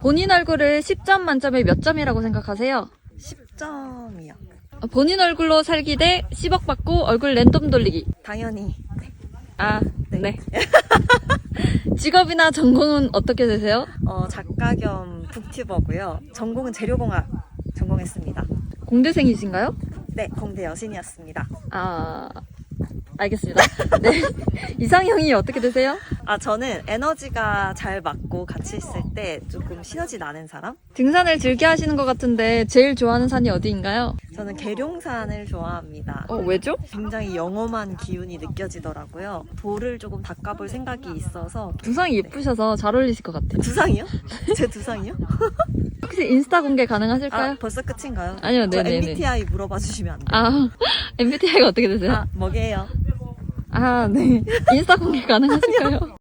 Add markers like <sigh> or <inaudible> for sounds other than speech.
본인 얼굴을 10점 만점에 몇 점이라고 생각하세요? 10점이요. 어, 본인 얼굴로 살기 대 10억 받고 얼굴 랜덤 돌리기. 당연히. 아, 네. <laughs> 직업이나 전공은 어떻게 되세요? 어, 작가 겸 북튜버고요. 전공은 재료공학 전공했습니다. 공대생이신가요? 네, 공대 여신이었습니다. 아, 알겠습니다. 네. <laughs> 이상형이 어떻게 되세요? 아, 저는 에너지가 잘 맞고 같이 있을 때 조금 시너지 나는 사람? 등산을 즐겨 하시는 것 같은데 제일 좋아하는 산이 어디인가요? 저는 계룡산을 좋아합니다. 어, 왜죠? 굉장히 영험한 기운이 느껴지더라고요. 돌을 조금 닦아볼 생각이 있어서 두상이 예쁘셔서 잘 어울리실 것 같아요. 두상이요? <laughs> 제 두상이요? <laughs> 혹시 인스타 공개 가능하실까요? 아, 벌써 끝인가요? 아니요, 저 네네네. MBTI 물어봐 주시면 안 돼요? 아, MBTI가 어떻게 되세요? 아, 뭐게요? 아, 네. 인스타 공개 가능하실까요?